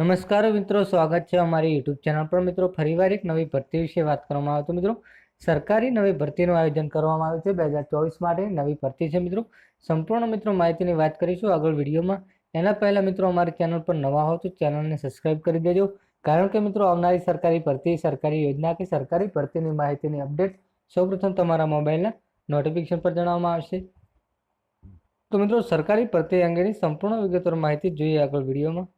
નમસ્કાર મિત્રો, સ્વાગત છે અમારી યુટ્યુબ ચેનલ પર. મિત્રો, ફરીવાર એક નવી ભરતી વિશે વાત કરવામાં આવે તો મિત્રો, સરકારી નવી ભરતીનું આયોજન કરવામાં આવ્યું છે. બે હજાર ચોવીસ માટે નવી ભરતી છે મિત્રો. સંપૂર્ણ મિત્રો માહિતીની વાત કરીશું આગળ વિડીયોમાં. એના પહેલાં મિત્રો, અમારી ચેનલ પર નવા હો તો ચેનલને સબસ્ક્રાઇબ કરી દેજો. કારણ કે મિત્રો, આવનારી સરકારી ભરતી, સરકારી યોજના કે સરકારી ભરતીની માહિતીની અપડેટ સૌપ્રથમ તમારા મોબાઈલના નોટિફિકેશન પર જણાવવામાં આવશે. તો મિત્રો, સરકારી ભરતી અંગેની સંપૂર્ણ વિગતવાર માહિતી જોઈએ આગળ વિડીયોમાં.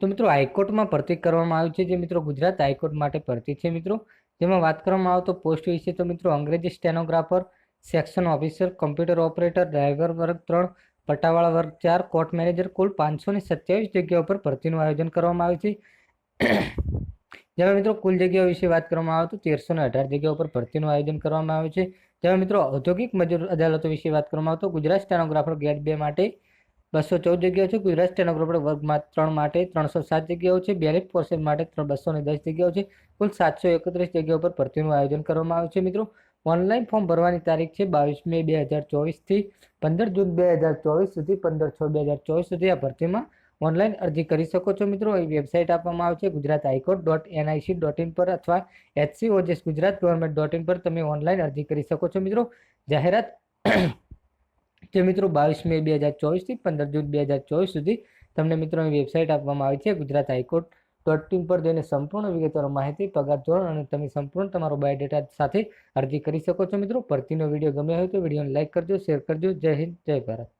તો મિત્રો હાઈકોર્ટમાં ભરતી કરવામાં આવી છે જે મિત્રો ગુજરાત હાઈકોર્ટ માટે ભરતી છે મિત્રો. જેમાં વાત કરવામાં આવે તો પોસ્ટ વિશે તો મિત્રો અંગ્રેજી stenographer, section officer, computer operator, driver વર્ગ ત્રણ પટ્ટાવાળા વર્ગ ચાર, કોર્ટ મેનેજર કુલ પાંચસો ને સત્યાવીસ જગ્યાઓ પર ભરતીનું આયોજન કરવામાં આવ્યું છે. જેમાં મિત્રો કુલ જગ્યાઓ વિશે વાત કરવામાં આવે તો તેરસો અઢાર જગ્યાઓ પર ભરતીનું આયોજન કરવામાં આવ્યું છે. જેમાં મિત્રો ઔદ્યોગિક મજૂર અદાલતો વિશે વાત કરવામાં આવે તો ગુજરાત સ્ટેનોગ્રાફર ગેટ બે માટે બસો ચૌદ જગ્યાઓ છે. ગુજરાત સ્ટેનોગ્રાફર વર્ગમાં ત્રણ માટે ત્રણસો સાત જગ્યાઓ છે. બેલેટ પોર્શન માટે બસો ને દસ જગ્યાઓ છે. કુલ સાતસો એકત્રીસ જગ્યાઓ પર ભરતીનું આયોજન કરવામાં આવ્યું છે મિત્રો. ઓનલાઈન ફોર્મ ભરવાની તારીખ છે બાવીસ મે બે હજાર ચોવીસથી પંદર જૂન બે હજાર ચોવીસ સુધી, પંદર છ બે હજાર ચોવીસ સુધી આ ભરતીમાં ઓનલાઈન અરજી કરી શકો છો મિત્રો. એ વેબસાઇટ આપવામાં આવે છે Gujarat high court dot NIC dot in પર અથવા HC OJAS Gujarat government dot in પર તમે ઓનલાઈન અરજી કરી શકો છો મિત્રો. જાહેરાત જે મિત્રો બાવીસ મે બે હજાર ચોવીસથી પંદર જૂન બે હજાર ચોવીસ સુધી તમને મિત્રોની વેબસાઇટ આપવામાં આવી છે ગુજરાત હાઈકોર્ટ ડોટ ઇન પર જઈને સંપૂર્ણ વિગતવાર માહિતી, પગાર, ધોરણ અને તમે સંપૂર્ણ તમારો બાયોડેટા સાથે અરજી કરી શકો છો મિત્રો. ભરતીનો વીડિયો ગમ્યો હોય તો વિડીયોને લાઇક કરજો શેર કરજો. જય હિન્દ, જય ભારત.